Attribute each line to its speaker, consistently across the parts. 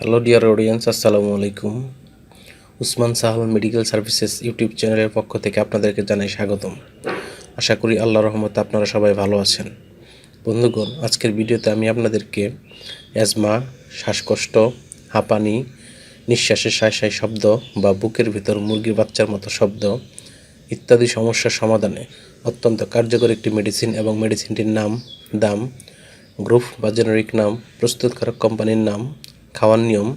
Speaker 1: Hello dear audience আসসালামু আলাইকুম Usman Sahal medical services YouTube চ্যানেলের পক্ষ থেকে আপনাদেরকে জানাই স্বাগতম। আশা করি আল্লাহ রহমতে আপনারা সবাই ভালো আছেন। বন্ধুগণ, আজকের ভিডিওতে আমি আপনাদেরকে অ্যাজমা শ্বাসকষ্ট, হাঁপানি, নিঃশ্বাসের সায় সায় শব্দ বা বুকের ভিতর মুরগির বাচ্চার মতো শব্দ ইত্যাদি সমস্যার সমাধানে অত্যন্ত কার্যকর একটি মেডিসিন এবং মেডিসিনটির নাম দাম গ্রুপ বা জেনারিক নাম, প্রস্তুতকারক কোম্পানির নাম খাওয়ার নিয়ম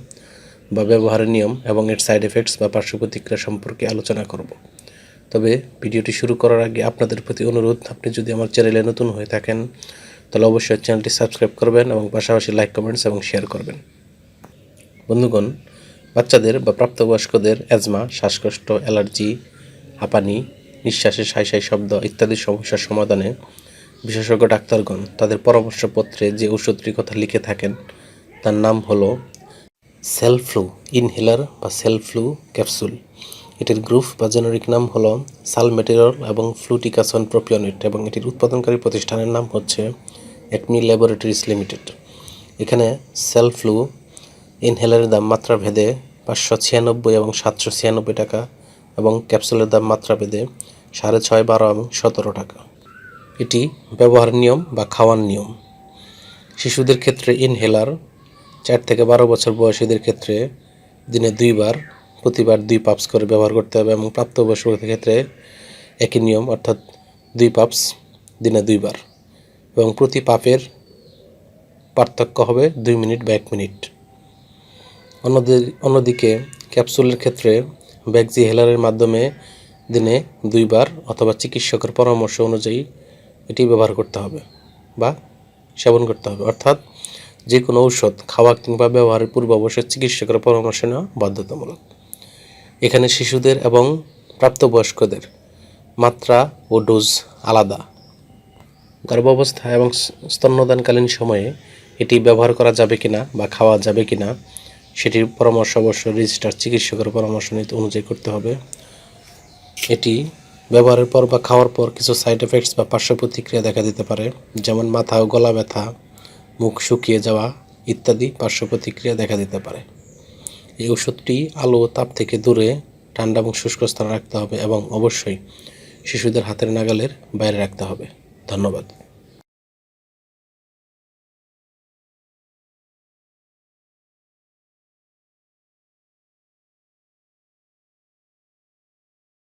Speaker 1: বা ব্যবহারের নিয়ম এবং এর সাইড এফেক্টস বা পার্শ্ব প্রতিক্রিয়া সম্পর্কে আলোচনা করব। তবে ভিডিওটি শুরু করার আগে আপনাদের প্রতি অনুরোধ, আপনি যদি আমার চ্যানেলে নতুন হয়ে থাকেন, তাহলে অবশ্যই চ্যানেলটি সাবস্ক্রাইব করবেন এবং পাশাপাশি লাইক কমেন্টস এবং শেয়ার করবেন। বন্ধুগণ, বাচ্চাদের বা প্রাপ্তবয়স্কদের অ্যাজমা শ্বাসকষ্ট অ্যালার্জি হাঁপানি, নিঃশ্বাসের সাই সাই শব্দ ইত্যাদি সমস্যার সমাধানে বিশেষজ্ঞ ডাক্তারগণ তাদের পরামর্শপত্রে যে ওষুধটির কথা লিখে থাকেন তার নাম হলো সেলফ্লু ইনহেলার বা সেলফ্লু ক্যাপসুল। এটির গ্রুপ বা জেনারিক নাম হলো সালমেটেরল এবং ফ্লুটিকাসন প্রোপিওনেট এবং এটির উৎপাদনকারী প্রতিষ্ঠানের নাম হচ্ছে একমি ল্যাবরেটরিজ লিমিটেড। এখানে সেলফ্লু ইনহেলারের দাম মাত্রা ভেদে পাঁচশো ছিয়ানব্বই এবং সাতশো ছিয়ানব্বই টাকা এবং ক্যাপসুলের দাম মাত্রা ভেদে সাড়ে ছয় বারো এবং সতেরো টাকা। এটি ব্যবহার নিয়ম বা খাওয়ার নিয়ম। শিশুদের ক্ষেত্রে ইনহেলার চার থেকে বারো বছর বয়সীদের ক্ষেত্রে দিনে দুইবার, প্রতিবার দুই পাপস করে ব্যবহার করতে হবে এবং প্রাপ্তবয়স্কদের ক্ষেত্রে একই নিয়ম, অর্থাৎ দুই পাপস দিনে দুইবার এবং প্রতি পাপের পার্থক্য হবে দুই মিনিট বা এক মিনিট। অন্যদের অন্যদিকে ক্যাপসুলের ক্ষেত্রে ব্যাগজি হেলারের মাধ্যমে দিনে দুইবার অথবা চিকিৎসকের পরামর্শ অনুযায়ী এটি ব্যবহার করতে হবে বা সেবন করতে হবে। অর্থাৎ যে কোনো ঔষধ, খাওয়া কিংবা ব্যবহারের পূর্বে অবশ্যই চিকিৎসকের পরামর্শ নেওয়া বাধ্যতামূলক। এখানে শিশুদের এবং প্রাপ্তবয়স্কদের মাত্রা ও ডোজ আলাদা। গর্ভাবস্থা এবং স্তন্যদানকালীন সময়ে এটি ব্যবহার করা যাবে কিনা বা খাওয়া যাবে কিনা, সেটির পরামর্শ অবশ্যই রেজিস্টার চিকিৎসকের পরামর্শ নিতে অনুযায়ী করতে হবে। এটি ব্যবহারের পর বা খাওয়ার পর কিছু সাইড এফেক্টস বা পার্শ্ব প্রতিক্রিয়া দেখা দিতে পারে, যেমন মাথা ও গলা ব্যথা মুখ শুকিয়ে যাওয়া ইত্যাদি পার্শ্ব প্রতিক্রিয়া দেখা দিতে পারে। এই ওষুধটি আলো ও তাপ থেকে দূরে ঠান্ডা এবং শুষ্ক স্থানে রাখতে হবে এবং অবশ্যই শিশুদের হাতের নাগালের বাইরে রাখতে হবে। ধন্যবাদ।